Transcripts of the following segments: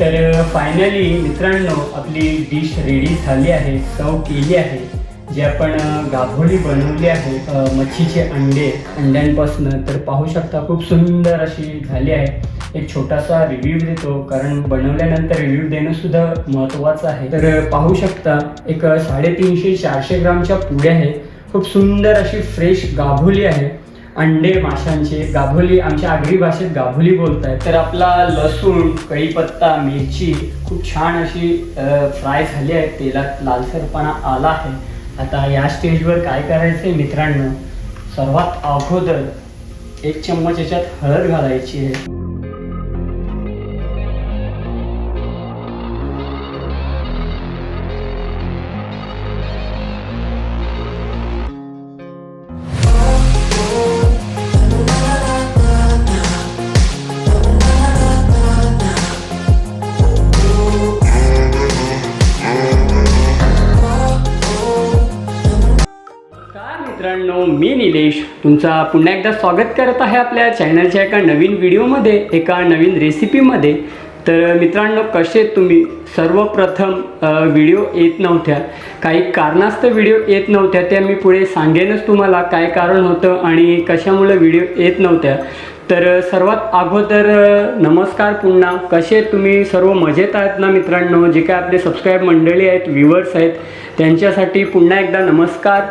तर फायनली मित्रांनो आपली डिश रेडी झाली आहे सर्व केली आहे. जे आपण गाभोळी बनवली आहे मच्छीचे अंडे अंड्यांपासून. तर पाहू शकता खूप सुंदर अशी झाली आहे. एक छोटासा रिव्ह्यू देतो कारण बनवल्यानंतर रिव्ह्यू देणं सुद्धा महत्त्वाचं आहे. तर पाहू शकता एक साडेतीनशे चारशे ग्रामच्या पुड्या आहेत खूप सुंदर अशी फ्रेश गाभोली आहे. अंडे माशांचे गाभोली आमच्या आगरी भाषेत गाभोली बोलतायत. तर आपला लसूण कढीपत्ता मिरची खूप छान अशी फ्राय झाली आहे. तेलात लालसरपणा आला आहे. आता या स्टेजवर काय करायचं आहे मित्रांनो? सर्वात अगोदर एक चम्मच याच्यात हळद घालायची आहे. निलेश तुमचा पुन्हा एकदा स्वागत करत आहे आपल्या चॅनलच्या एका नवीन व्हिडिओमध्ये एका नवीन रेसिपीमध्ये तर मित्रांनो कसे तुम्ही सर्वप्रथम व्हिडिओ येत नव्हत्या काही कारणास्तव व्हिडिओ येत नव्हत्या त्या मी पुढे सांगेनच तुम्हाला काय कारण होतं आणि कशामुळे व्हिडिओ येत नव्हत्या. तर सर्वात अगोदर नमस्कार पुन्हा. कसे तुम्ही सर्व मजेत आहेत ना मित्रांनो? जे काय आपले सबस्क्राईब मंडळी आहेत व्ह्युअर्स आहेत त्यांच्यासाठी पुन्हा एकदा नमस्कार.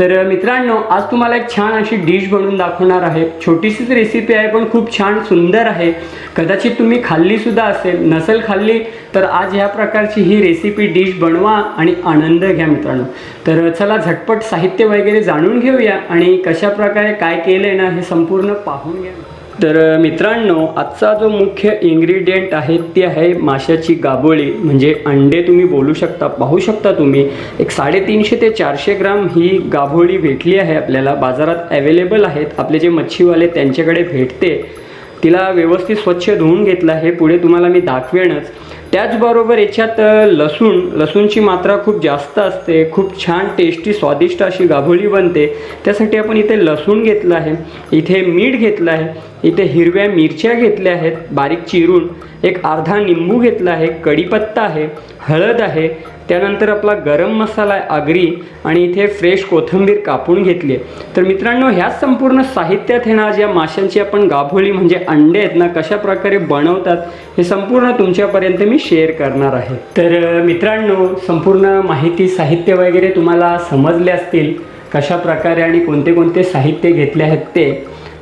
तर मित्रांनो आज तुम्हाला एक छान अशी डिश बनवून दाखवणार आहे. छोटीशीच रेसिपी आहे पण खूप छान सुंदर आहे. कदाचित तुम्ही खाल्ली सुद्धा असेल नसेल खाल्ली तर आज ह्या प्रकारची ही रेसिपी डिश बनवा आणि आनंद घ्या मित्रांनो. तर चला झटपट साहित्य वगैरे जाणून घेऊया आणि कशा प्रकारे काय केलं आहे ना हे संपूर्ण पाहून घ्या. तर मित्रांनो आजचा जो मुख्य इन्ग्रेडियंट आहे ती आहे माशाची गाबोळी. म्हणजे अंडे तुम्ही बोलू शकता पाहू शकता तुम्ही. एक साडेतीनशे ते चारशे ग्राम ही गाभोळी भेटली आहे आपल्याला. बाजारात अवेलेबल आहेत. आपले जे मच्छीवाले त्यांच्याकडे भेटते. तिला व्यवस्थित स्वच्छ धुवून घेतलं हे पुढे तुम्हाला मी दाखवेनच. त्याचबरोबर याच्यात लसूण लसूणची मात्रा खूप जास्त असते खूप छान टेस्टी स्वादिष्ट अशी गाभोळी बनते. त्यासाठी आपण इथे लसूण घेतलं आहे इथे मीठ घेतलं आहे इथे हिरव्या मिरच्या घेतल्या आहेत बारीक चिरून. एक अर्धा निंबू घेतला आहे कढीपत्ता आहे हळद आहे त्यानंतर आपला गरम मसाला आहे आगरी आणि इथे फ्रेश कोथिंबीर कापून घेतली आहे. तर मित्रांनो ह्या संपूर्ण साहित्यात हे ना ज्या माशांची आपण गाभोळी म्हणजे अंडे आहेत ना कशा प्रकारे बनवतात हे संपूर्ण तुमच्यापर्यंत मी शेअर करणार आहे. तर मित्रांनो संपूर्ण माहिती साहित्य वगैरे तुम्हाला समजले असतील कशा प्रकारे आणि कोणते कोणते साहित्य घेतले आहेत ते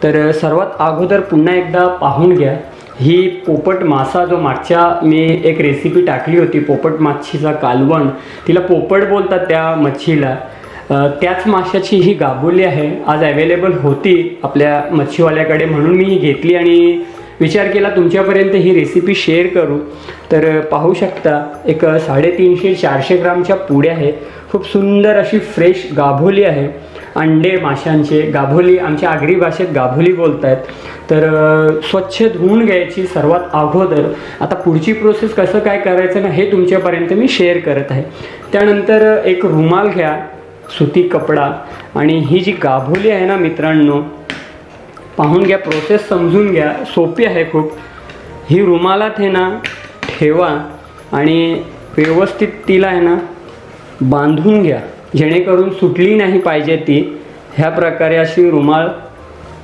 तर सर्वात अगोदर पुन्हा एकदा पाहून घ्या. ही पोपट मासा जो मागच्या मी एक रेसिपी टाकली होती पोपट माशीचा कालवण तिला पोपट बोलतात त्या मच्छीला. त्याच माशाची ही गाबोली आहे. आज अवेलेबल होती आपल्या मच्छीवाल्याकडे म्हणून मी ही घेतली आणि विचार केला तुमच्यापर्यंत ही रेसिपी शेअर करू. तर पाहू शकता एक साडेतीनशे चारशे ग्रामच्या पुड्या आहेत खूप सुंदर अशी फ्रेश गाभोली आहे. अंडे माशांचे गाभोली आमच्या आगरी भाषेत गाभोली बोलत आहेत तर स्वच्छ धुवून घ्यायची सर्वात अगोदर. आता पुढची प्रोसेस कसं काय करायचं ना हे तुमच्यापर्यंत मी शेअर करत आहे. त्यानंतर एक रुमाल घ्या सुती कपडा. आणि ही जी गाभोली आहे ना मित्रांनो पाहून घ्या प्रोसेस समजून घ्या. सोपी आहे खूप. ही रुमालात आहे ना ठेवा. आणि व्यवस्थित तिला आहे ना बांधून घ्या. जेणेकरून सुटली नाही पाहिजे ती. ह्या प्रकारे अशी रुमाल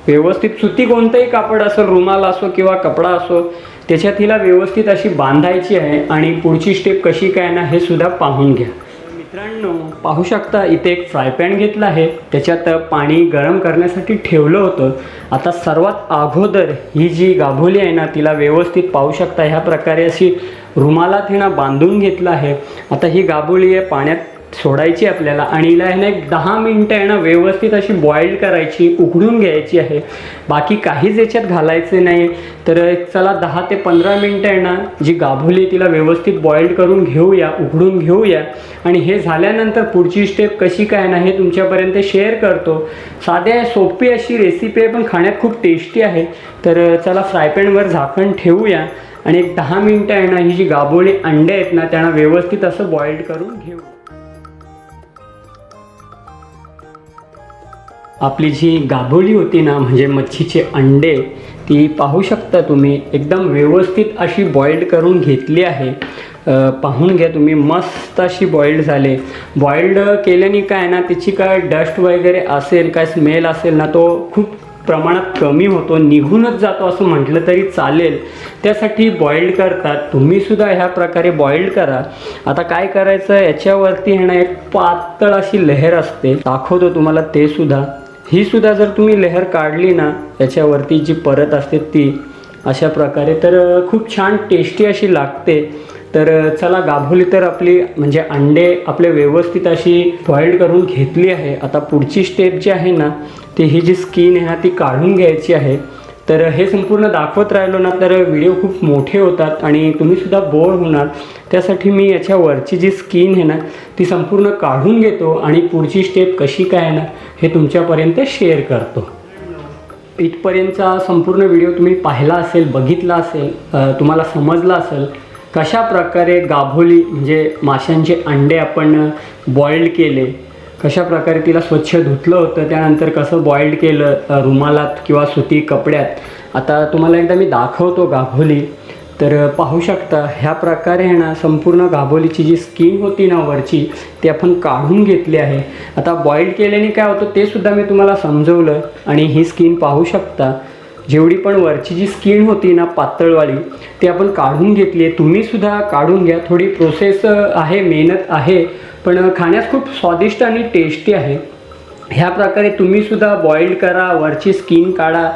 व्यवस्थित सुती कोणतंही कापड असेल रुमाल असो किंवा कपडा असो त्याच्यात तिला व्यवस्थित अशी बांधायची आहे आणि पुढची स्टेप कशी काय ना हे सुद्धा पाहून घ्या. मित्रांनो पाहू शकता इथे एक फ्राय पॅन घेतला आहे. त्याच्यात पाणी गरम करण्यासाठी ठेवलं होतं. आता सर्वात अगोदर ही जी गाभोली आहे ना तिला व्यवस्थित पाहू शकता. ह्या प्रकारे अशी रुमालात हे ना बांधून घेतलं आहे. आता ही गाभोली आहे पाण्यात सोडायची आपल्याला. आणि हिला आहे ना एक दहा मिनटं आहे ना व्यवस्थित अशी बॉईल करायची उघडून घ्यायची आहे. बाकी काहीच याच्यात घालायचं नाही. तर चला दहा ते पंधरा मिनटं आहे ना जी गाभोली तिला व्यवस्थित बॉईल करून घेऊया उघडून घेऊया. आणि हे झाल्यानंतर पुढची स्टेप कशी काय ना हे तुमच्यापर्यंत शेअर करतो. साध्या सोपी अशी रेसिपी आहे पण खाण्यात खूप टेस्टी आहे. तर चला फ्रायपॅनवर झाकण ठेवूया. आणि एक दहा मिनटं आहे ना ही जी गाभोळी अंडे आहेत ना त्यांना व्यवस्थित असं बॉईल करून घेऊ आपली जी गाभोळी होती ना म्हणजे मच्छीचे अंडे ती पाहू शकता तुम्ही. एकदम व्यवस्थित अशी बॉईल्ड करून घेतली आहे. पाहून घ्या तुम्ही मस्त अशी बॉईल्ड झाले. बॉईल्ड केल्याने काय ना तिची काय डस्ट वगैरे असेल काय स्मेल असेल ना तो खूप प्रमाणात कमी होतो निघूनच जातो असं म्हटलं तरी चालेल. त्यासाठी बॉईल्ड करतात. तुम्ही सुद्धा ह्या प्रकारे बॉईल्ड करा. आता काय करायचं याच्यावरती आहे ना एक पातळ अशी लहर असते. दाखवतो तुम्हाला ते सुद्धा. ही सुद्धा जर तुम्ही लेहर काढली ना याच्यावरती जी परत असते ती अशा प्रकारे तर खूप छान टेस्टी अशी लागते. तर चला गाभोली तर आपली म्हणजे अंडे आपले व्यवस्थित अशी बॉइल्ड करून घेतली आहे. आता पुढची स्टेप जी आहे ना ती ही जी स्किन आहे ना ती काढून घ्यायची आहे. तर हे संपूर्ण दाखवत राहिलो ना तर व्हिडिओ खूप मोठे होतात आणि तुम्ही सुद्धा बोर होणार. त्यासाठी मी याच्यावरची जी स्किन आहे ना ती संपूर्ण काढून घेतो आणि पुढची स्टेप कशी काय आहे ना हे तुमच्यापर्यंत शेअर करतो. इथपर्यंतचा संपूर्ण व्हिडिओ तुम्ही पाहिला असेल बघितला असेल तुम्हाला समजला असेल कशा प्रकारे गाभोली म्हणजे माशांचे अंडे आपण बॉइल्ड केले कशा प्रकारे तिला स्वच्छ धुतलं होतं त्यानंतर कसं बॉइल्ड केलं रुमालात किंवा सुती कपड्यात. आता तुम्हाला एकदा मी दाखवतो गाभोली. तर पाहू शकता ह्या प्रकारे आहे ना संपूर्ण गाभोलीची जी स्किन होती ना वरची ती आपण काढून घेतली आहे. आता बॉईल केल्याने काय होतं ते सुद्धा मी तुम्हाला समजवलं आणि ही स्किन पाहू शकता. जेवढी पण वरची जी स्किन होती ना पातळवाली ती आपण काढून घेतली आहे. तुम्हीसुद्धा काढून घ्या. थोडी प्रोसेस आहे मेहनत आहे पण खाण्यास खूप स्वादिष्ट आणि टेस्टी आहे. ह्या प्रकारे तुम्हीसुद्धा बॉईल करा वरची स्किन काढा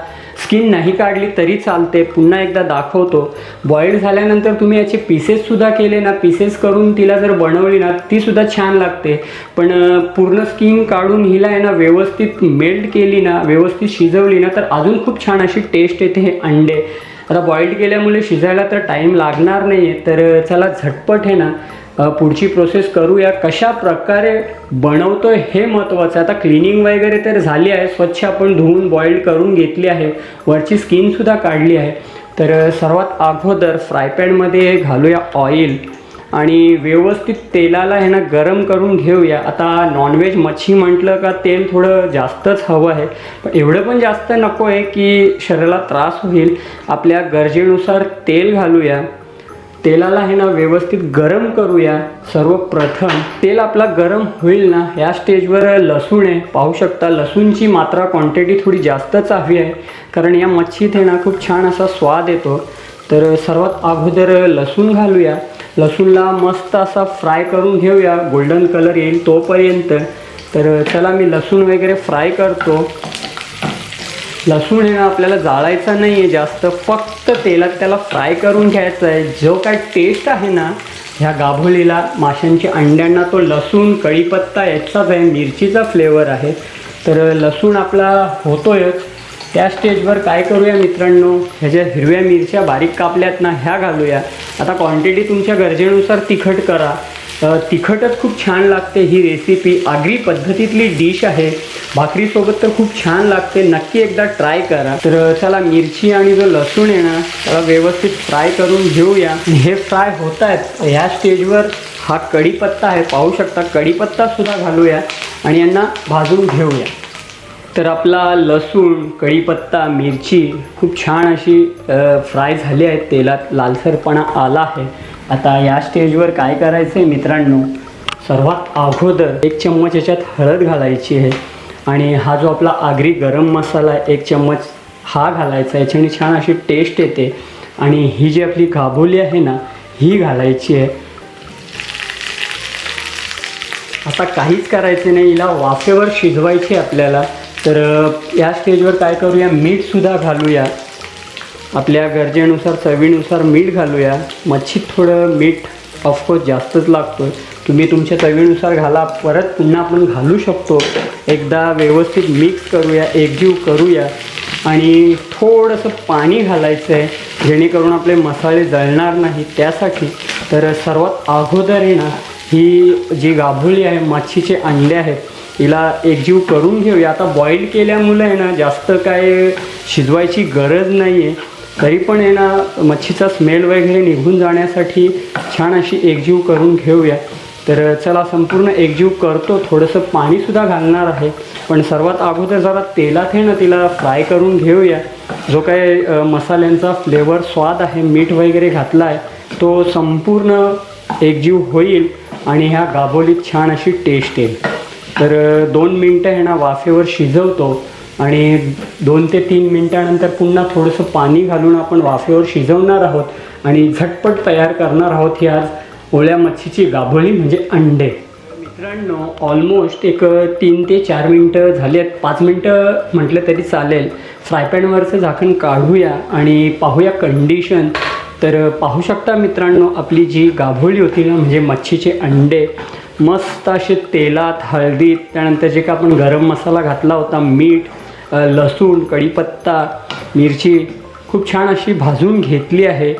स्किन नाही काढली तरी चालते. पुन्हा एकदा दाखवतो. बॉईल्ड झाल्यानंतर तुम्ही याचे पीसेससुद्धा केले ना पीसेस करून तिला जर बनवली ना ती सुद्धा छान लागते. पण पूर्ण स्किन काढून हिला आहे ना व्यवस्थित मेल्ट केली ना व्यवस्थित शिजवली ना तर अजून खूप छान अशी टेस्ट येते हे अंडे. आता बॉईल्ड केल्यामुळे शिजायला तर टाईम लागणार नाही आहे तर चला झटपट आहे ना पुढची प्रोसेस करूया. कशा प्रकारे बनवतोय हे महत्त्वाचं आहे. आता क्लिनिंग वगैरे तर झाली आहे. स्वच्छ आपण धुवून बॉईल करून घेतली आहे. वरची स्किनसुद्धा काढली आहे. तर सर्वात अगोदर फ्रायपॅनमध्ये घालूया ऑइल आणि व्यवस्थित तेलाला हे ना गरम करून घेऊया. आता नॉनव्हेज मच्छी म्हटलं का तेल थोडं जास्तच हवं आहे. पण एवढं पण जास्त नको आहे की शरीराला त्रास होईल. आपल्या गरजेनुसार तेल घालूया. तेलाला हे ना व्यवस्थित गरम करूया. सर्वप्रथम तेल आपला गरम होईल ना या स्टेजवर लसूण आहे. पाहू शकता लसूणची मात्रा क्वांटिटी थोडी जास्तच हवी आहे. कारण या मच्छीत हे ना खूप छान असा स्वाद येतो. तर सर्वात अगोदर लसूण घालूया. लसूणला मस्त असा फ्राय करून घेऊया. गोल्डन कलर येईल तोपर्यंत. तर चला मी लसूण वगैरे फ्राय करतो. लसूण हे ना आपल्याला जाळायचा नाही आहे जास्त फक्त तेलात त्याला फ्राय करून घ्यायचा आहे. जो काय टेस्ट आहे ना ह्या गाभोलीला माशांच्या अंड्यांना तो लसूण कढीपत्ता याचाच आहे मिरचीचा फ्लेवर आहे. तर लसूण आपला होतोयच त्या स्टेजवर काय करूया मित्रांनो? ह्याच्या हिरव्या मिरच्या बारीक कापल्यात ना ह्या घालूया. आता क्वांटिटी तुमच्या गरजेनुसार तिखट करा. तिखटच खूप छान लागते. ही रेसिपी आगरी पद्धतीतली डिश आहे. भाकरीसोबत तर खूप छान लागते. नक्की एकदा ट्राय करा. तर त्याला मिरची आणि जो लसूण आहे ना त्याला व्यवस्थित फ्राय करून घेऊया. हे फ्राय होत आहेत ह्या स्टेजवर हा कढीपत्ता आहे. पाहू शकता कढीपत्तासुद्धा घालूया आणि यांना भाजून घेऊया. तर आपला लसूण कढीपत्ता मिरची खूप छान अशी फ्राय झाली आहे तेलात लालसरपणा आला आहे. आता या स्टेजवर काय करायचं आहे मित्रांनो? सर्वात अगोदर एक चम्मच याच्यात हळद घालायची आहे. आणि हा जो आपला आगरी गरम मसाला आहे एक चम्मच हा घालायचा याच्याने छान अशी टेस्ट येते. आणि ही जी आपली गाभोली आहे ना ही घालायची आहे. आता काहीच करायचं नाही. हिला वाफेवर शिजवायची आपल्याला. तर या स्टेजवर काय करूया? मीठसुद्धा घालूया. आपल्या गरजेनुसार चवीनुसार मीठ घालूया. मच्छीत थोडं मीठ ऑफकोर्स जास्तच लागतो तुम्ही तुमच्या चवीनुसार घाला. परत पुन्हा आपण घालू शकतो. एकदा व्यवस्थित मिक्स करूया एकजीव करूया. आणि थोडंसं पाणी घालायचं आहे जेणेकरून आपले मसाले जळणार नाही त्यासाठी तर सर्वात अगोदर आहे ना ही जी गाभोळी आहे मच्छीचे अंडे आहेत हिला एकजीव करून घेऊया. आता बॉईल केल्यामुळे आहे ना जास्त काय शिजवायची गरज नाही आहे तरी पण आहे ना मच्छीचा स्मेल वगैरे निघून जाण्यासाठी छान अशी एकजीव करून घेऊया. तर चला संपूर्ण एकजीव करतो. थोडंसं पाणीसुद्धा घालणार आहे. पण सर्वात अगोदर जरा तेलात आहे ना तिला फ्राय करून घेऊया. जो काय मसाल्यांचा फ्लेवर स्वाद आहे मीठ वगैरे घातला आहे तो संपूर्ण एकजीव होईल आणि ह्या गाबोलीत छान अशी टेस्ट येईल. तर दोन मिनटं ह्या ना वाफेवर शिजवतो. आणि दोन ते तीन मिनटानंतर पुन्हा थोडंसं पाणी घालून आपण वाफेवर शिजवणार आहोत आणि झटपट तयार करणार आहोत ही आज ओळ्या मच्छीची गाभोळी म्हणजे अंडे. मित्रांनो ऑलमोस्ट एक तीन ते चार मिनटं झाली आहेत पाच मिनटं म्हटलं तरी चालेल. फ्रायपॅनवरचं झाकण काढूया आणि पाहूया कंडिशन तर पाहू शकता मित्रांनो आपली जी गाभोळी होती ना म्हणजे मच्छीचे अंडे मस्त असे तेलात हळदीत त्यानंतर जे का आपण गरम मसाला घातला होता मीठ लसूण कढीपत्ता मिरची खूप छान अशी भाजून घेतली आहे.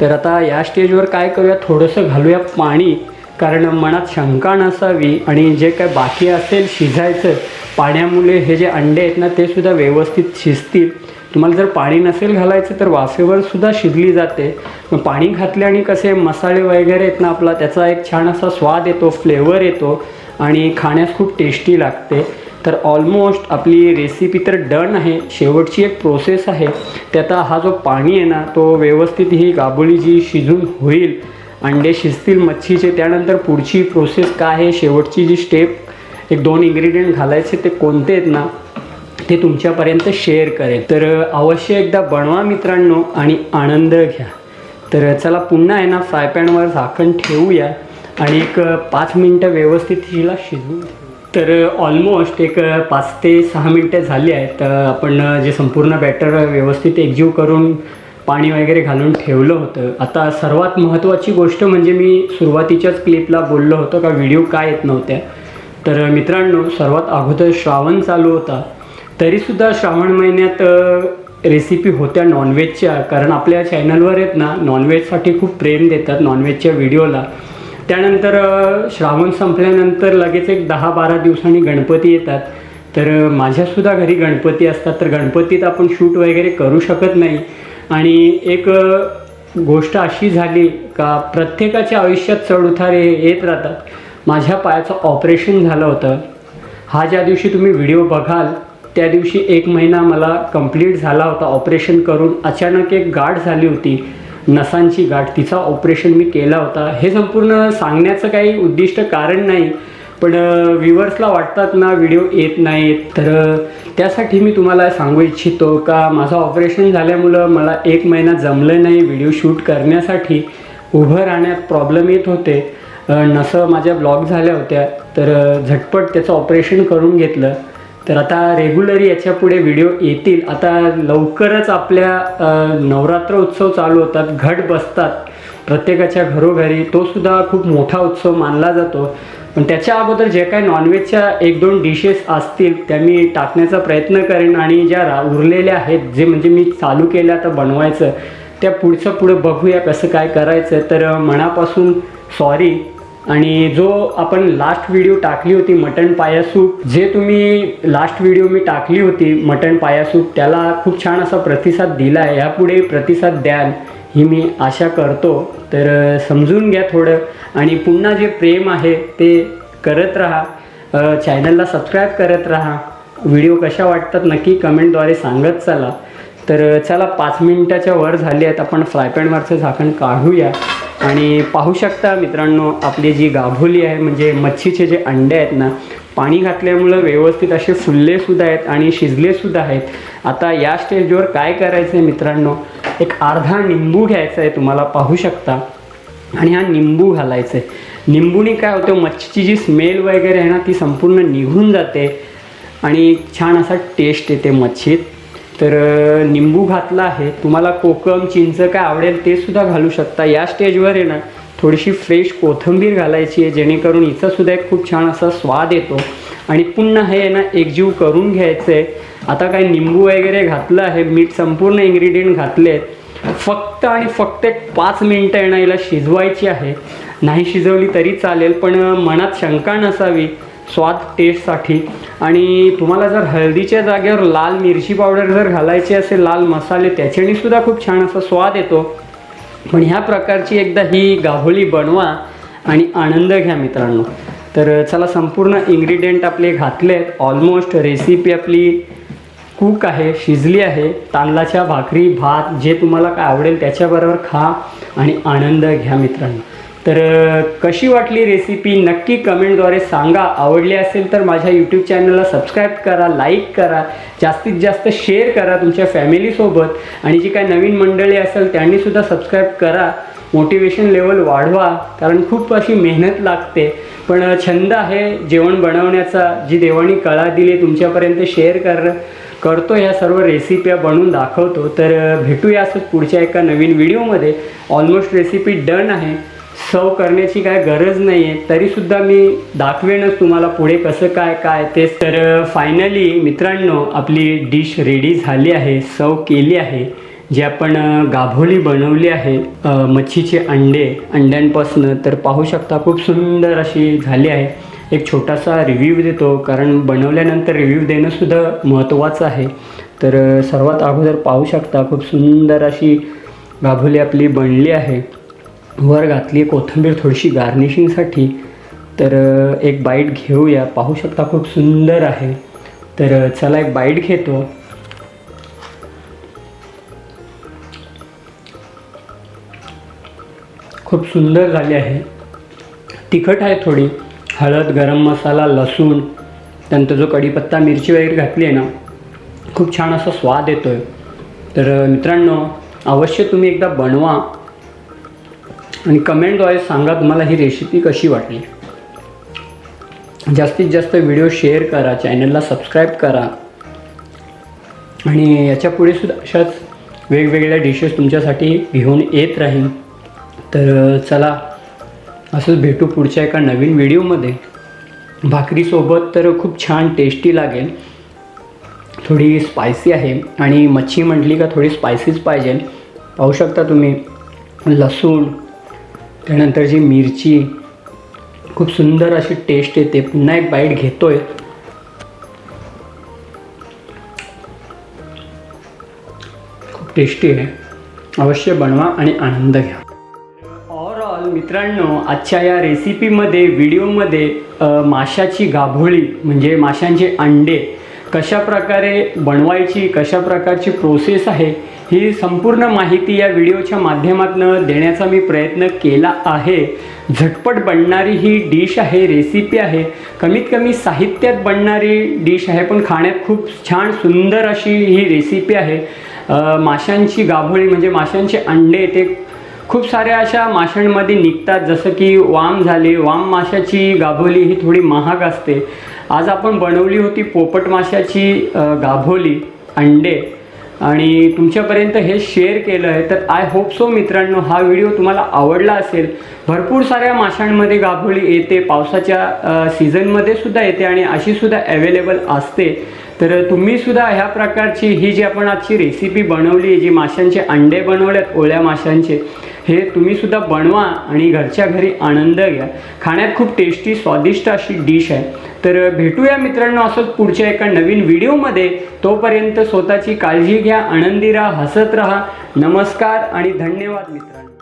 तर आता या स्टेजवर काय करूया? थोडंसं घालूया पाणी कारण मनात शंका नसावी आणि जे काय बाकी असेल शिजायचं पाण्यामुळे हे जे अंडे आहेत ना ते सुद्धा व्यवस्थित शिजतील. तुम्हाला जर पाणी नसेल घालायचं तर वाफेवर सुद्धा शिजली जाते. पाणी घातले आणि कसे मसाले वगैरे आहेत ना आपला त्याचा एक छान असा स्वाद येतो फ्लेवर येतो आणि खाण्यास खूप टेस्टी लागते. तर ऑलमोस्ट आपली रेसिपी तर डन आहे. शेवटची एक प्रोसेस आहे. त्याचा हा जो पाणी आहे ना तो व्यवस्थित ही गाबोळी जी शिजून होईल अंडे शिजतील मच्छीचे त्यानंतर पुढची प्रोसेस काय आहे शेवटची जी स्टेप एक दोन इन्ग्रेडियंट घालायचे ते कोणते आहेत ना ते तुमच्यापर्यंत शेअर करेल तर अवश्य एकदा बनवा मित्रांनो आणि आनंद घ्या. तर चला पुन्हा आहे ना फ्रायपॅनवर झाकण ठेवूया आणि एक पाच मिनटं व्यवस्थित हिला शिजवून तर ऑलमोस्ट एक पाच ते सहा मिनटं झाली आहेत. तर आपण जे संपूर्ण बॅटर व्यवस्थित एकजीव करून पाणी वगैरे घालून ठेवलं होतं. आता सर्वात महत्त्वाची गोष्ट म्हणजे मी सुरुवातीच्याच क्लिपला बोललो होतो का व्हिडिओ काय येत नव्हत्या. तर मित्रांनो सर्वात अगोदर श्रावण चालू होता. तरीसुद्धा श्रावण महिन्यात रेसिपी होत्या नॉनव्हेजच्या कारण आपल्या चॅनलवर आहेत ना नॉनव्हेजसाठी खूप प्रेम देतात नॉनव्हेजच्या व्हिडिओला त्यानंतर श्रावण संपल्यानंतर लगेच एक दहा बारा दिवसांनी गणपती येतात. तर माझ्यासुद्धा घरी गणपती असतात तर गणपतीत आपण शूट वगैरे करू शकत नाही. आणि एक गोष्ट अशी झाली का प्रत्येकाच्या आयुष्यात चढउतार हे येत राहतात. माझ्या पायाचं ऑपरेशन झालं होतं. हा ज्या दिवशी तुम्ही व्हिडिओ बघाल त्या दिवशी एक महिना मला कंप्लीट झाला होता ऑपरेशन करून. अचानक एक गाठ झाली होती. नसांची गाठ. तिचा ऑपरेशन मी केला होता. हे संपूर्ण सांगण्याचं काही उद्दिष्ट कारण नाही पण व्ह्युअर्सला वाटतात ना व्हिडिओ येत नाहीत. तर त्यासाठी मी तुम्हाला सांगू इच्छितो का माझं ऑपरेशन झाल्यामुळं मला एक महिना जमलं नाही व्हिडिओ शूट करण्यासाठी. उभं राहण्यात प्रॉब्लेम येत होते. नसं माझ्या ब्लॉक झाल्या होत्या. तर झटपट त्याचं ऑपरेशन करून घेतलं. तर आता रेग्युलरी याच्यापुढे व्हिडिओ येतील. आता लवकरच आपल्या नवरात्र उत्सव चालू होतात. घट बसतात. प्रत्येकाच्या घरोघरी. तो सुद्धा खूप मोठा उत्सव मानला जातो. पण त्याच्या अगोदर जे काही नॉनव्हेजच्या एक दोन डिशेस असतील त्या मी टाकण्याचा प्रयत्न करेन. आणि ज्या रा उरलेल्या आहेत जे म्हणजे मी चालू केलं आता बनवायचं त्या पुढचं पुढं बघूया कसं काय करायचं. तर मनापासून सॉरी आणि जो आपण लास्ट व्हिडिओ टाकली होती मटण पाया सूप जे तुम्ही लास्ट व्हिडिओ मी टाकली होती मटण पाया सूप त्याला खूप छान असा प्रतिसाद दिला आहे यापुढे प्रतिसाद द्याल ही मी आशा करतो. तर समजून घ्या थोडं. आणि पुन्हा जे प्रेम आहे ते करत राहा. चॅनलला सबस्क्राईब करत राहा. व्हिडिओ कशा वाटतात नक्की कमेंटद्वारे सांगत चला. तर चला पाच मिनिटाच्या वर झाले आहेत. आपण फ्रायपॅनवरचं झाकण काढूया. आणि पाहू शकता मित्रांनो आपली जी गाभोली आहे म्हणजे मच्छीचे जे अंडे आहेत ना पाणी घातल्यामुळं व्यवस्थित असे फुललेसुद्धा आहेत आणि शिजलेसुद्धा आहेत. आता या स्टेजवर काय करायचं आहे मित्रांनो एक अर्धा निंबू घ्यायचा आहे तुम्हाला पाहू शकता. आणि हा निंबू घालायचा आहे निंबूने काय होतं मच्छीची जी स्मेल वगैरे आहे ना ती संपूर्ण निघून जाते आणि छान असा टेस्ट येते मच्छीत. तर निंबू घातला आहे. तुम्हाला कोकम चिंच काय आवडेल ते सुद्धा घालू शकता. या स्टेजवर आहे ना थोडीशी फ्रेश कोथिंबीर घालायची आहे जेणेकरून हिचा सुद्धा एक खूप छान असा स्वाद येतो. आणि पुन्हा हे आहे ना एकजीव करून घ्यायचं आहे आता काय निंबू वगैरे घातलं आहे मीठ संपूर्ण इन्ग्रेडियंट घातले आहेत. फक्त आणि फक्त एक पाच मिनटं आहे ना हिला शिजवायची आहे. नाही शिजवली तरी चालेल पण मनात शंका नसावी. स्वाद टेस्टसाठी आणि तुम्हाला जर हळदीच्या जागेवर लाल मिरची पावडर जर घालायची असेल लाल मसाले त्याच्याने सुद्धा खूप छान असा स्वाद येतो. पण ह्या प्रकारची एकदा ही गाभोली बनवा आणि आनंद घ्या मित्रांनो. तर चला संपूर्ण इन्ग्रेडियंट आपले घातले आहेत ऑलमोस्ट रेसिपी आपली कूक आहे शिजली आहे. तांदळाच्या भाकरी भात जे तुम्हाला काय आवडेल त्याच्याबरोबर खा आणि आनंद घ्या मित्रांनो. तर कशी वाटली रेसिपी नक्की कमेंटद्वारे सांगा. आवडली असेल तर माझ्या यूट्यूब चॅनलला सबस्क्राईब करा लाईक करा जास्तीत जास्त शेअर करा तुमच्या फॅमिलीसोबत आणि जी काय नवीन मंडळी असेल त्यांनीसुद्धा सबस्क्राईब करा. मोटिवेशन लेवल वाढवा कारण खूप अशी मेहनत लागते. पण छंद आहे जेवण बनवण्याचा जी देवानी कळा दिली तुमच्यापर्यंत शेअर कर करतो ह्या सर्व रेसिप्या बनवून दाखवतो. तर भेटूया असंच पुढच्या एका नवीन व्हिडिओमध्ये ऑलमोस्ट रेसिपी डन आहे. सव करण्याची काय गरज नाही आहे तरीसुद्धा मी दाखवेनच तुम्हाला पुढे कसं काय काय तेच. तर फायनली मित्रांनो आपली डिश रेडी झाली आहे सर्व केली आहे जे आपण गाभोली बनवली आहे मच्छीचे अंडे अंड्यांपासनं. तर पाहू शकता खूप सुंदर अशी झाली आहे. एक छोटासा रिव्ह्यू देतो कारण बनवल्यानंतर रिव्ह्यू देणंसुद्धा महत्त्वाचं आहे. तर सर्वात अगोदर पाहू शकता खूप सुंदर अशी गाभोली आपली बनली आहे. वर घातली आहे. कोथिंबीर थोडीशी गार्निशिंगसाठी तर एक बाईट घेऊया. पाहू शकता खूप सुंदर आहे. तर चला एक बाईट घेतो. खूप सुंदर झाली आहे. तिखट आहे थोडी. हळद गरम मसाला लसूण त्यानंतर जो कढीपत्ता मिरची वगैरे घातली आहे ना खूप छान असा स्वाद येतो आहे तर मित्रांनो अवश्य तुम्ही एकदा बनवा. आणि कमेंटद्वारे सांगा तुम्हाला ही रेसिपी कशी वाटली. जास्तीत जास्त व्हिडिओ शेअर करा चॅनलला सबस्क्राईब करा. आणि याच्यापुढे सुद्धा अशाच वेगवेगळ्या डिशेस तुमच्यासाठी घेऊन येत राहीन. तर चला असंच भेटू पुढच्या एका नवीन व्हिडिओमध्ये भाकरीसोबत तर खूप छान टेस्टी लागेल. थोडी स्पायसी आहे आणि मच्छी म्हटली का थोडी स्पायसीच पाहिजे. पाहू शकता तुम्ही लसूण त्यानंतर जी मिरची खूप सुंदर अशी टेस्ट येते. पुन्हा एक बाईट घेतोय. खूप टेस्टी आहे. अवश्य बनवा आणि आनंद घ्या. ओव्हरऑल मित्रांनो आजच्या या रेसिपीमध्ये व्हिडिओमध्ये माशाची गाभोळी म्हणजे माशांचे अंडे कशा प्रकारे बनवायची कशा प्रकारची प्रोसेस आहे ही संपूर्ण माहिती या व्हिडिओच्या माध्यमातून देण्याचा मी प्रयत्न केला आहे. झटपट बनणारी ही डिश आहे रेसिपी आहे. कमीत कमी साहित्यात बनणारी डिश आहे पण खाण्यात खूप छान सुंदर अशी ही रेसिपी आहे. माशांची गाभोळी म्हणजे माशांचे अंडे ते खूप साऱ्या अशा माशांमध्ये निघतात. जसं की वाम झाले वाम माशाची गाभोली ही थोडी महाग असते. आज आपण बनवली होती पोपट माशाची गाभोली अंडे. आणि तुमच्यापर्यंत हे शेअर केलं आहे तर आय होप सो मित्रांनो हा व्हिडिओ तुम्हाला आवडला असेल. भरपूर साऱ्या माशांमध्ये गाभोळी येते पावसाच्या सीझनमध्ये सुद्धा येते आणि अशी सुद्धा अवेलेबल असते. तर तुम्ही सुद्धा ह्या प्रकारची ही जी आपण आजची रेसिपी बनवली जी माशांचे अंडे बनवल्यात ओळ्या माशांचे हे तुम्ही सुद्धा बनवा आणि घरच्या घरी आनंद घ्या. खाण्यात खूप टेस्टी स्वादिष्ट अशी डिश आहे. तर भेटूया मित्रांनो असंच पुढच्या एका नवीन व्हिडिओमध्ये. तोपर्यंत स्वतःची काळजी घ्या आनंदी राहा हसत राहा. नमस्कार आणि धन्यवाद मित्रांनो.